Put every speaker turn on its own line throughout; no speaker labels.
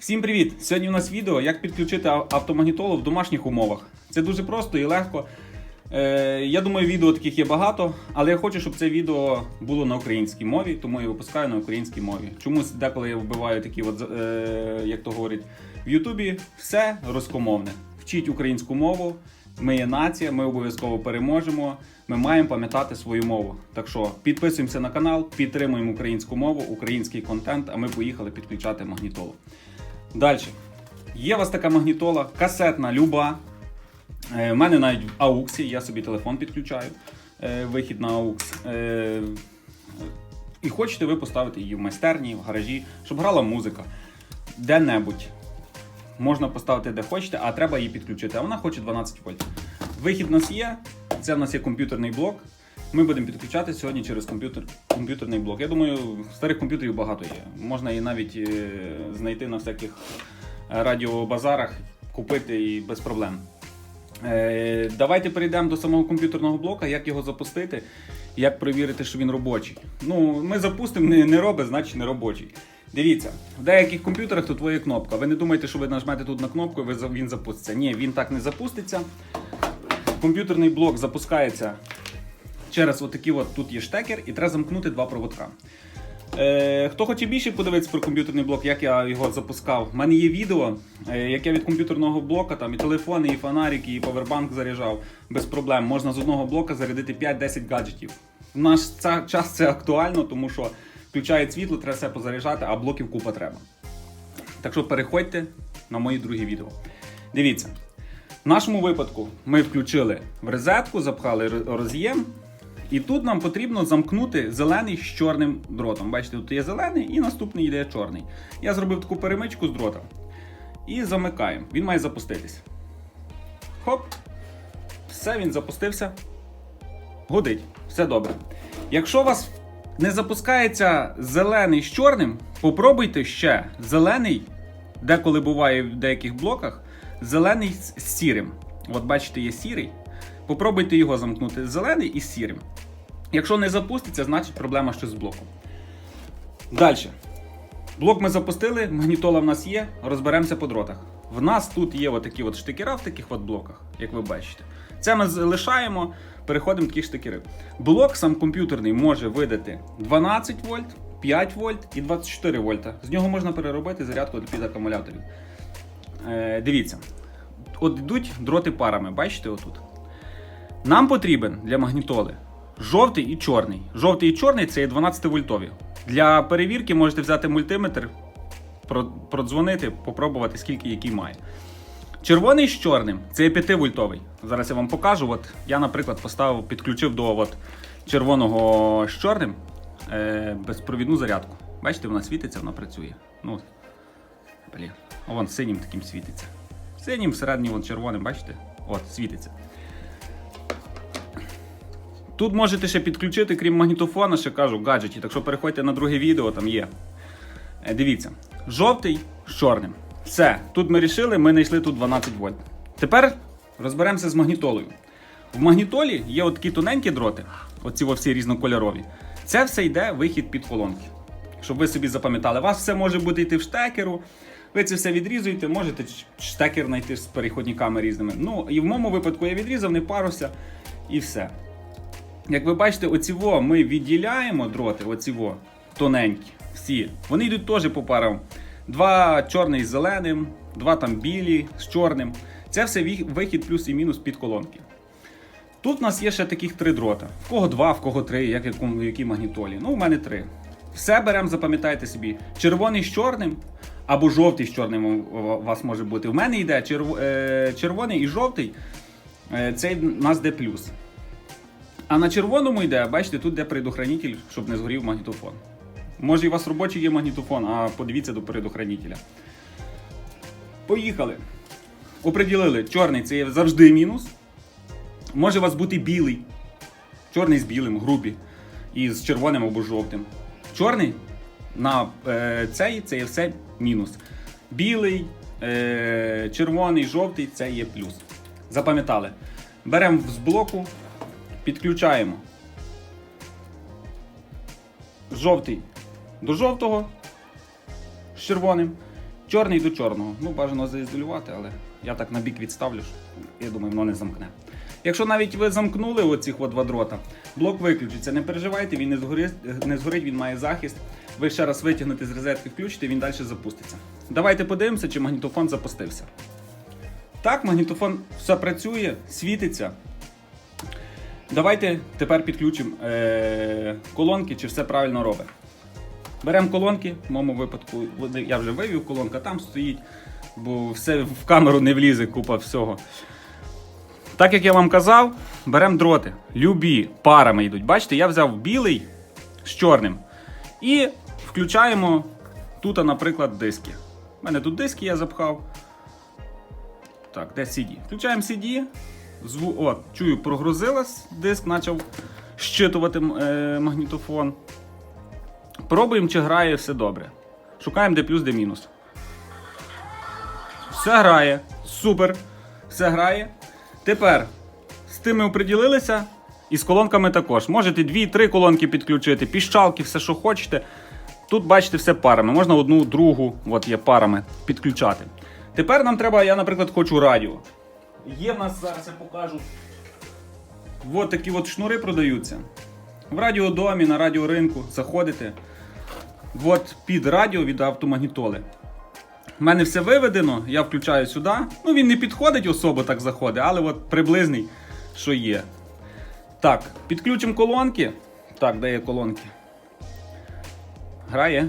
Всім привіт! Сьогодні у нас відео, як підключити ав- автомагнітолу в домашніх умовах. Це дуже просто і легко. Е, я думаю, відео таких є багато, але я хочу, щоб це відео було на українській мові, тому я випускаю на українській мові. Чомусь деколи я вбиваю такі, от, е, як то говорять, в Ютубі все розкомовне. Вчіть українську мову. Ми є нація, ми обов'язково переможемо. Ми маємо пам'ятати свою мову. Так що підписуємося на канал, підтримуємо українську мову, український контент. А ми поїхали підключати магнітолу. Далі. Є у вас така магнітола, касетна, люба. Е, У мене навіть в ауксі, я собі телефон підключаю, е, вихід на аукс. Е, І хочете ви поставити її в майстерні, в гаражі, щоб грала музика. Де-небудь. Можна поставити де хочете, а треба її підключити. А вона хоче 12 вольт. Вихід у нас є. Це в нас є комп'ютерний блок. Ми будемо підключати сьогодні через комп'ютер, комп'ютерний блок. Я думаю, старих комп'ютерів багато є. Можна її навіть е, знайти на всяких радіобазарах, купити і без проблем. Е, давайте перейдемо до самого комп'ютерного блока, як його запустити, як перевірити, що він робочий. Ну, ми запустимо, не, не робить, значить не робочий. Дивіться, в деяких комп'ютерах тут є кнопка. Ви не думайте, що ви нажмете тут на кнопку і він запуститься. Ні, він так не запуститься. Комп'ютерний блок запускається через отакий от тут є штекер, і треба замкнути два проводка. Е, хто хоче більше подивитися про комп'ютерний блок, як я його запускав, в мене є відео, е, як я від комп'ютерного блока там і телефони, і фонарики, і павербанк заряджав без проблем. Можна з одного блока зарядити 5-10 гаджетів. В наш час це актуально, тому що включає світло, треба все позаряджати, а блоків купа треба. Так що переходьте на мої другі відео. Дивіться. В нашому випадку ми включили в розетку, запхали роз'єм, і тут нам потрібно замкнути зелений з чорним дротом. Бачите, тут є зелений і наступний йде чорний. Я зробив таку перемичку з дротом. І замикаємо. Він має запуститись. Хоп. Все, він запустився. Гудить. Все добре. Якщо у вас не запускається зелений з чорним, попробуйте ще зелений, деколи буває в деяких блоках, зелений з сірим. От бачите, є сірий. Попробуйте його замкнути зелений і сірим. Якщо не запуститься, значить проблема щось з блоком. Далі. Блок ми запустили, магнітола в нас є, розберемося по дротах. В нас тут є отакі от штикера в таких от блоках, як ви бачите. Це ми залишаємо, переходимо до таких штикерів. Блок сам комп'ютерний може видати 12 вольт, 5 вольт і 24 вольта. З нього можна переробити зарядку під акумуляторів. Е, дивіться, от йдуть дроти парами, бачите отут. Нам потрібен для магнітоли жовтий і чорний. Жовтий і чорний це є 12 вольтові. Для перевірки можете взяти мультиметр, продзвонити, попробувати, скільки який має. Червоний з чорним це є 5 вольтовий. Зараз я вам покажу. От я, наприклад, поставив, підключив до от, червоного з чорним е, безпровідну зарядку. Бачите, вона світиться, вона працює. Ну, блін, вон синім таким світиться. Синім всередині вон червоним, бачите? От, світиться. Тут можете ще підключити, крім магнітофона, ще кажу, гаджеті. Так що переходьте на друге відео, там є. Е, Дивіться, жовтий з чорним. Все, тут ми рішили, ми знайшли тут 12 вольт. Тепер розберемося з магнітолою. В магнітолі є от такі тоненькі дроти, оці всі різнокольорові. Це все йде вихід під колонки. Щоб ви собі запам'ятали, у вас все може бути йти в штекеру. Ви це все відрізуєте, можете штекер знайти з переходниками різними. Ну, і в моєму випадку я відрізав, не паруся, і все. Як ви бачите, оціво ми відділяємо дроти, оціво тоненькі, всі. Вони йдуть теж по парам. Два чорний з зеленим, два там білі з чорним. Це все вихід плюс і мінус під колонки. Тут в нас є ще таких три дрота. В кого два, в кого три, як в якій магнітолі. Ну, у мене три. Все беремо, запам'ятайте собі. Червоний з чорним або жовтий з чорним у у вас може бути. У мене йде черв... е, червоний і жовтий. Е, Це у нас де плюс. А на червоному йде, бачите, тут де предохранитель, щоб не згорів магнітофон. Може, у вас робочий є магнітофон, а подивіться до предохранителя. Поїхали. Оприділили, чорний це є завжди мінус. Може у вас бути білий. Чорний з білим, грубі. І з червоним або жовтим. Чорний на е, цей це є все мінус. Білий, е, червоний, жовтий це є плюс. Запам'ятали. Беремо з блоку, підключаємо жовтий до жовтого з червоним, Чорний до чорного. Ну, бажано заізолювати, але я так на бік відставлю. що, Я думаю, воно не замкне. Якщо навіть ви замкнули оці два дрота, блок виключиться. Не переживайте, він не згорить, не згорить, він має захист. Ви ще раз витягнете з розетки, включите, він далі запуститься. Давайте подивимося, чи магнітофон запустився. Так, магнітофон все працює, світиться. Давайте тепер підключимо е- колонки, чи все правильно робить. Беремо колонки, в моєму випадку я вже вивів, колонка там стоїть, бо все в камеру не влізе, купа всього. Так як я вам казав, беремо дроти. Любі парами йдуть. Бачите, я взяв білий з чорним. І включаємо тут, наприклад, диски. У мене тут диски я запхав. Так, де CD? Включаємо CD. Зву... О, чую, прогрузилась диск, почав щитувати е, магнітофон. Пробуємо, чи грає все добре. Шукаємо де плюс, де мінус. Все грає. Супер. Все грає. Тепер з тим ми оприділилися. І з колонками також. Можете дві-три колонки підключити, піщалки, все, що хочете. Тут бачите все парами. Можна одну, другу, от є парами, підключати. Тепер нам треба, я, наприклад, хочу радіо. Є в нас зараз, я покажу. От такі от шнури продаються. В радіодомі, на радіоринку заходите. От під радіо від автомагнітоли. У мене все виведено, я включаю сюди. Ну він не підходить особо так заходить, але от приблизний, що є. Так, підключимо колонки. Так, де є колонки? Грає.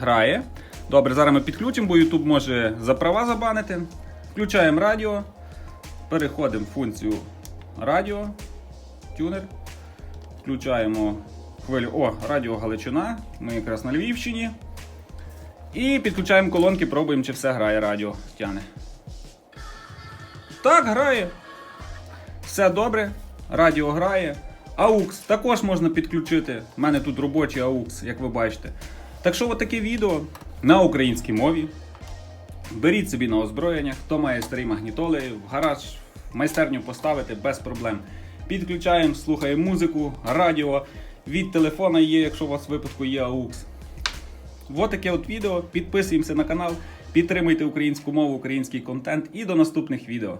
Грає. Добре, зараз ми підключимо, бо YouTube може за права забанити. Включаємо радіо. Переходимо в функцію радіо. Тюнер. Включаємо хвилю. О, радіо Галичина. Ми якраз на Львівщині. І підключаємо колонки, пробуємо, чи все грає радіо. Тяне. Так, грає. Все добре. Радіо грає. AUX також можна підключити. У мене тут робочий AUX, як ви бачите. Так що, отаке відео на українській мові. Беріть собі на озброєння, хто має старі магнітоли, в гараж, в майстерню поставити без проблем. Підключаємо, слухаємо музику, радіо. Від телефона є, якщо у вас в випадку є AUX. Ось таке от відео. Підписуємося на канал, підтримуйте українську мову, український контент і до наступних відео.